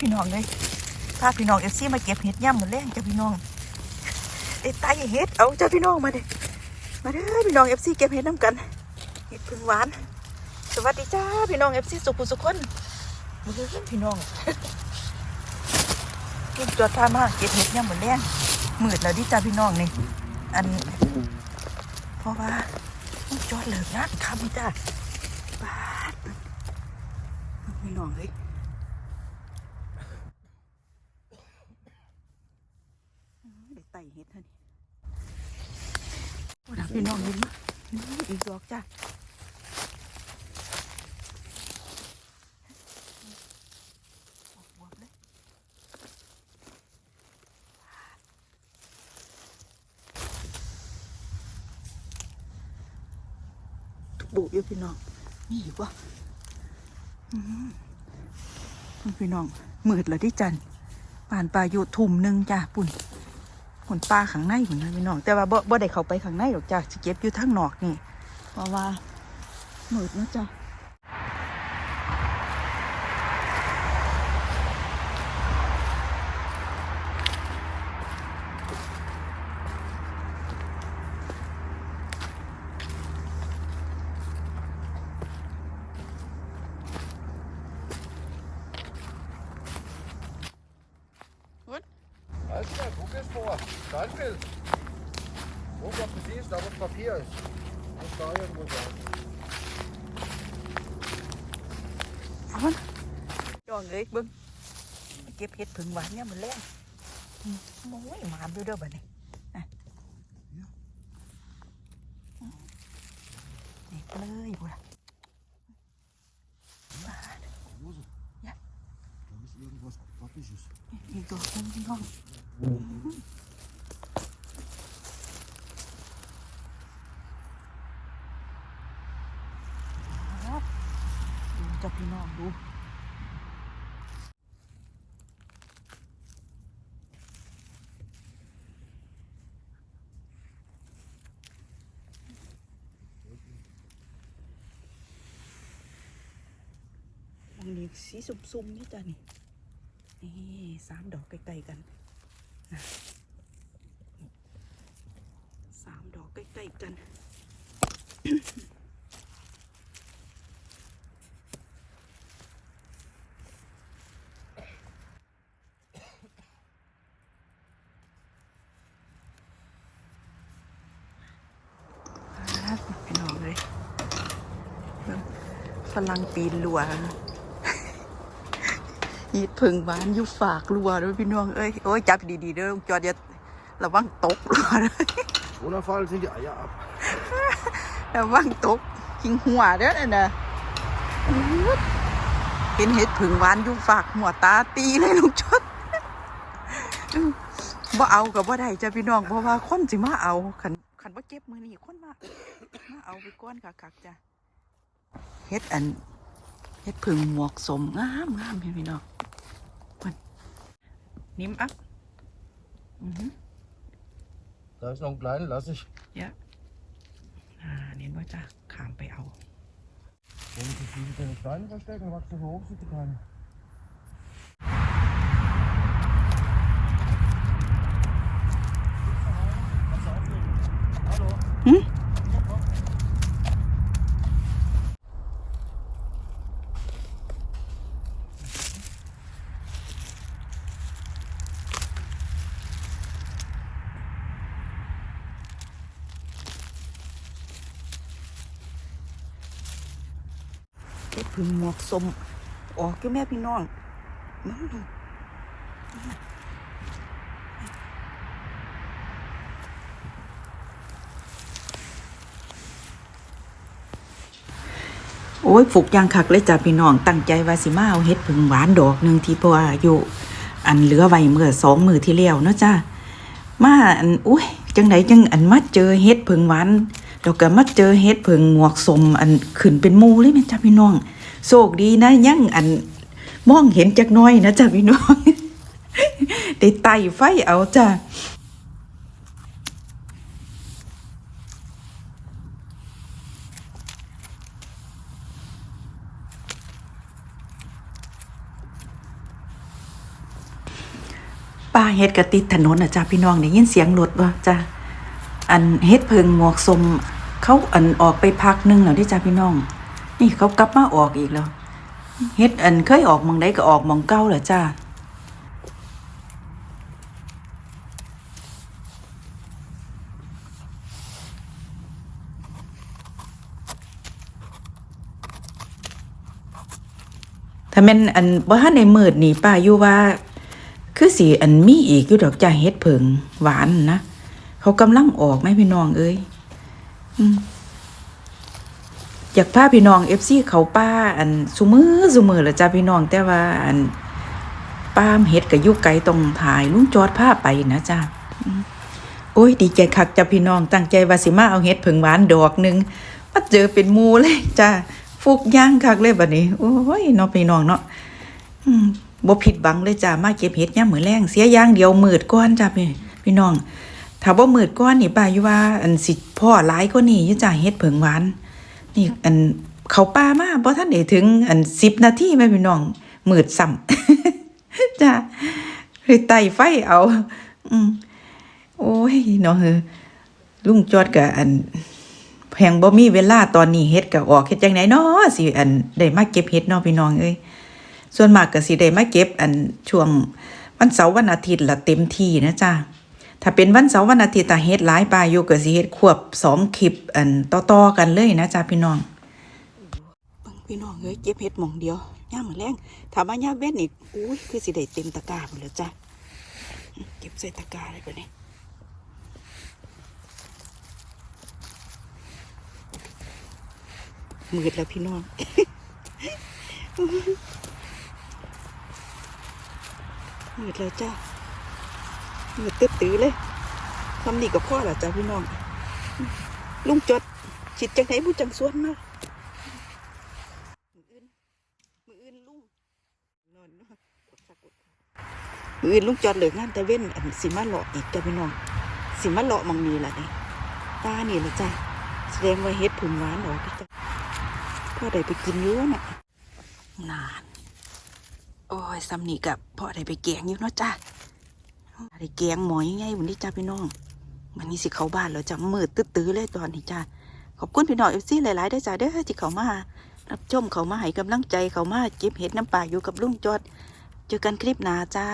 พี่น้องเลยพาพี่น้องเอฟซีมาเก็บเห็ดย่ำหมดแรงจ้ะพี่น้องไอ้ไตเห็ดเอาจ้ะพี่น้องมาเด้มาเด้อพี่น้องเอฟซีเก็บเห็ดน้ำกันเห็ดพึ่งหวาน สวัสดีจ้าพี่น้องเอฟซีสุขุสุขคนมาเด้อพี่น้องลูกจอดพามากเก็บเห็ดย่ำหมดแรงมืดแล้วดิจ้าพี่น้องนี่อันเพราะว่าจอดเหลิกงานครับจ้าบาดพี่น้องเลย ได้ไต่เฮ็ดท่านี้โอ้ดักพี่น้องเห็นมั้ยอีกดอกจ้ะออกบวบเลยทุกบุอยู่พี่น้องมีอีกวะพี่น้องมืดแล้วที่จันป่านปลาอยู่ทุ่มหนึ่งจ้ะปุ่น ผลปลาข้างในผลนะพี่น้องแต่ว่าบ่บ่ได้เข้าไปข้างในหรอกจ้ะสิเก็บอยู่ทางนอกนี่ เพราะว่ามืดนะจ้ะวุ้น Weißt du, guck es vor. Steinbild. Guck, ob du siehst, da wo das Papier ist. Muss da irgendwo sein. เอามันดองเลยเบิ้งเก็บเห็ดผึ่งหวานเนี่ยมันแรงอืมโอ้ยหมามดูเด้อบัดนี้อะเด็กเลยพุ่นน่ะ Wo ist Ja. Da ist irgendwas Pappisches. อีกดอกหนึงพี่น้องครับดู จ้ะพี่น้องดูอันนี้สีสุ่มๆนี่จ้ะนี่ นี่สามดอกใกล้ๆกันนะสามดอกใกล้ๆกัน ครับพี่น้องเลยเบิ่ง ฝรั่งปีนลัวยีดผึ่งหวานอยู่ฝากรัวด้วยพี่น้องเอ้ยโอ้ยจับดีๆเด้อลุงจอดอย่าระวังตกรัวเลย Runterfallen sind die Eier ab. ระวังตกหิงหัวเด้อนั่นน่ะอื้อเห็นเห็ดผึ่งหวานอยู่ฝากหัวตาตีเลยลุงจอดอื้อบ่เอากับบ่ได้จ้ะพี่น้องเพราะว่าคนสิมาเอาขันขันว่าเก็บมือนี่คนมามาเอาไปก้อนคักๆจ้ะ เฮ็ดอันเฮ็ดผึ่งหมวกสมงามงามเห็นพี่น้องมันนิ่มอัพอือหือ Da ist noch ein kleiner, lass ich. อ่าเน้นว่าจะขามไปเอา Wenn sie viele kleine Steine verstecken, wachsen so hoch, sind die keine. ก็บผึ่งหมวกสมออกกี่แม่พี่น้องนั่นดูโอ้ยฝุกยางคักเลยจ้ะพี่น้องตั้งใจว่าสิมาเอาเฮ็ดผึ่งหวานดอกหนึ่งที่พราะว่าอยู่อันเหลือไว้เมื่อสองมือที่แล้วเนาะจ้ามาอันอุ้ยจังไหนจังอันมาเจอเฮ็ดผึ่งหวาน แล้วก็มาเจอเฮ็ดผึ่งหมวกสมอันขึ้นเป็นมูเลยแม่จ้ะพี่น้อง โชคดีนะยังอันมองเห็นจักน้อยนะจ้ะพี่น้องได้ไต่ไฟเอาจ้ะป้าเฮ็ดกระติดถนนน่ะจ้าพี่น้องได้ยินเสียงรถบ่จ้าอันเฮ็ดเพิงหมวกสม เขาอันออกไปพักหนึงแล้วเด้จ้าพี่น้อง นี่เขากลับมาออกอีกแล้วเฮ็ดอันเคยออกมองใดก็ออกมองเก่าแหละจ้าถ้าแม่นอันบ่ทันได้มืดนี่ป้าอยู่ว่า คือสิอันมีอีกอยู่ดอกจ้าเฮ็ดเผิงหวานนะ เขากำลังออกไหมพี่น้องเอ้ย อยากพาพี่น้อง FC เขาป้า อันซุมือซุมือละจ้าพี่น้องแต่ว่าอันป้ามเฮ็ดก็อยู่ไกตรงถ่ายลุงจอดพาไปนะจ้าโอ้ยดีใจคักจ้าพี่น้องตั้งใจว่าสิมาเอาเฮ็ดเผิงหวานดอกหนึ่งมาเจอเป็นมูเลยจ้าฟุกย่างคักเลยบัดนี้ โอ้ยเนาะพี่น้องเนาะบ่ผิดบังเลยจ้ามาเก็บเห็ดยามมื้อแรงเสียย่างเดียวมืดก่อนจ้าพี่พี่น้อง ถ้าบ่มืดก่อนนี่ป้าอยู่ว่า อันสิพ่อหลายกว่านี้อยู่จ้าเฮ็ดเผิงหวานนี่อันเขาป่ามาบ่ทันได้ถึง อัน10นาทีแม่พี่น้องมืดซ้ำจ้าเลยไต่ไฟเอา อืมโอ้ยเนาะเฮอลุงจอดก็อันแพงบ่มีเวลาตอนนี้เฮ็ดก็ออกเฮ็ดจังไดเนาะสิอันได้มาเก็บเฮ็ดเนาะพี่น้องเอ้ยส่วนมากก็สิได้มาเก็บ อันช่วงวันเสาร์วันอาทิตย์ละเต็มที่นะจ้า ถ้าเป็นวันเสาร์วันอาทิตย์ตาเฮ็ดหลายปลายอยู่ก็สิเฮ็ดควบสองคลิปอันต่อๆกันเลยนะจ้าพี่น้องพี่น้องเอ้ยเก็บเฮ็ดหม่องเดียวย่ามมื้อแรงถ้ามาย่าเว้นอีกอุ้ยคือสิได้เต็มตะกร้าหมดแล้วจ้าเก็บใส่ตะกร้าเลยบัดนี้มืดแล้วพี่น้องมืดแล้วจ้า มืดตึ๊บตื้อเลยทำดีกับพ่อหล่ะจ้าพี่น้อง ลุงจดจิตจังไหนผู้จังสวนมามืออื่นมืออื่นลุงนอนเนาะกดสักกดมืออื่นลุงจอดเหลืองานแต่เว้นอันสิมาหล่ออีกจ้าพี่น้องสิมาหล่อมังมีล่ะนี่ตานี่ละจ้าแสดงว่าเฮ็ดผุนหวานหรออกจ้าพ่อได้ไปกินอยู่น่ะนาน โอ้ยซ้ำนี่กับพ่อได้ไปแกงอยู่เนาะจ้า อะไรแกงหมอยังไงวันนี้จ้าพี่น้องวันนี้สิเข้าบ้านแล้วจ้ามืดตื้อๆเลยตอนนี้จ้าขอบคุณพี่น้องเอฟซีหลายๆได้อจ้าเด้อที่เขามารับชมเขามาให้กำลังใจเขามาเก็บเห็ดน้ำปลาอยู่กับลุงจอด เจอกันคลิปหน้าจ้า